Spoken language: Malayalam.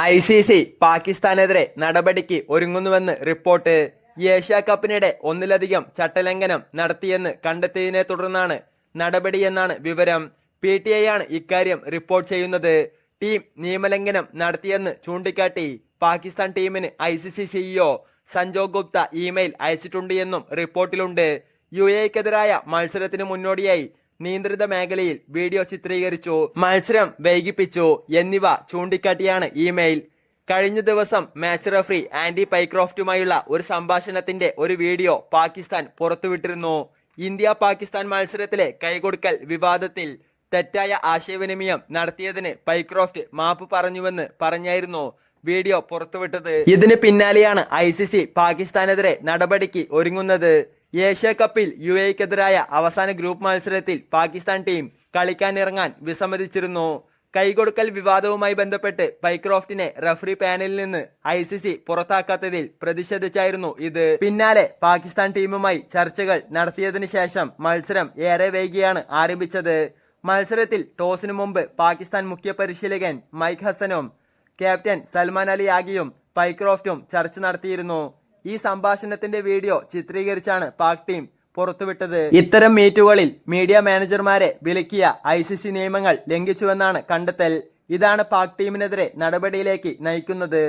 ഐ സി സി പാകിസ്ഥാനെതിരെ നടപടിക്ക് ഒരുങ്ങുന്നുവെന്ന് റിപ്പോർട്ട്. ഏഷ്യ കപ്പിനിടെ ഒന്നിലധികം ചട്ടലംഘനം നടത്തിയെന്ന് കണ്ടെത്തിയതിനെ തുടർന്നാണ് നടപടിയെന്നാണ് വിവരം. പി ടി ഐ ആണ് ഇക്കാര്യം റിപ്പോർട്ട് ചെയ്യുന്നത്. ടീം നിയമലംഘനം നടത്തിയെന്ന് ചൂണ്ടിക്കാട്ടി പാകിസ്ഥാൻ ടീമിന് I C C CEO Sanjog Gupta email അയച്ചിട്ടുണ്ട് എന്നും റിപ്പോർട്ടിലുണ്ട്. യു എക്കെതിരായ മത്സരത്തിന് മുന്നോടിയായി നിയന്ത്രിത മേഖലയിൽ വീഡിയോ ചിത്രീകരിച്ചു മത്സരം വൈകിപ്പിച്ചു എന്നിവ ചൂണ്ടിക്കാട്ടിയാണ് ഇമെയിൽ. കഴിഞ്ഞ ദിവസം മാച്ച് റഫറി ആൻഡി പൈക്രോഫ്റ്റുമായുള്ള ഒരു സംഭാഷണത്തിന്റെ ഒരു വീഡിയോ പാകിസ്ഥാൻ പുറത്തുവിട്ടിരുന്നു. ഇന്ത്യ പാകിസ്ഥാൻ മത്സരത്തിലെ കൈകൊടുക്കൽ വിവാദത്തിൽ തെറ്റായ ആശയവിനിമയം നടത്തിയതിന് പൈക്രോഫ്റ്റ് മാപ്പ് പറഞ്ഞുവെന്ന് പറഞ്ഞായിരുന്നു വീഡിയോ പുറത്തുവിട്ടത്. ഇതിന് പിന്നാലെയാണ് ഐ സി സി പാകിസ്ഥാനെതിരെ നടപടിക്ക് ഒരുങ്ങുന്നത്. ഏഷ്യ കപ്പിൽ യു എക്കെതിരായ അവസാന ഗ്രൂപ്പ് മത്സരത്തിൽ പാകിസ്ഥാൻ ടീം കളിക്കാനിറങ്ങാൻ വിസമ്മതിച്ചിരുന്നു. കൈകൊടുക്കൽ വിവാദവുമായി ബന്ധപ്പെട്ട് പൈക്രോഫ്റ്റിനെ റഫറി പാനലിൽ നിന്ന് ഐ സി സി പുറത്താക്കാത്തതിൽ പ്രതിഷേധിച്ചായിരുന്നു ഇത്. പിന്നാലെ പാകിസ്ഥാൻ ടീമുമായി ചർച്ചകൾ നടത്തിയതിനു ശേഷം മത്സരം ഏറെ വൈകിയാണ് ആരംഭിച്ചത്. മത്സരത്തിൽ ടോസിനു മുമ്പ് പാകിസ്ഥാൻ മുഖ്യ പരിശീലകൻ മൈക്ക് ഹസനും ക്യാപ്റ്റൻ സൽമാൻ അലി ആഗിയും പൈക്രോഫ്റ്റും ചർച്ച നടത്തിയിരുന്നു. ഈ സംഭാഷണത്തിന്റെ വീഡിയോ ചിത്രീകരിച്ചാണ് പാക് ടീം പുറത്തുവിട്ടത്. ഇത്തരം മീറ്റുകളിൽ മീഡിയ മാനേജർമാരെ വിലക്കിയ ഐ സി സി നിയമങ്ങൾ ലംഘിച്ചുവെന്നാണ് കണ്ടെത്തൽ. ഇതാണ് പാക് ടീമിനെതിരെ നടപടിയിലേക്ക് നയിക്കുന്നത്.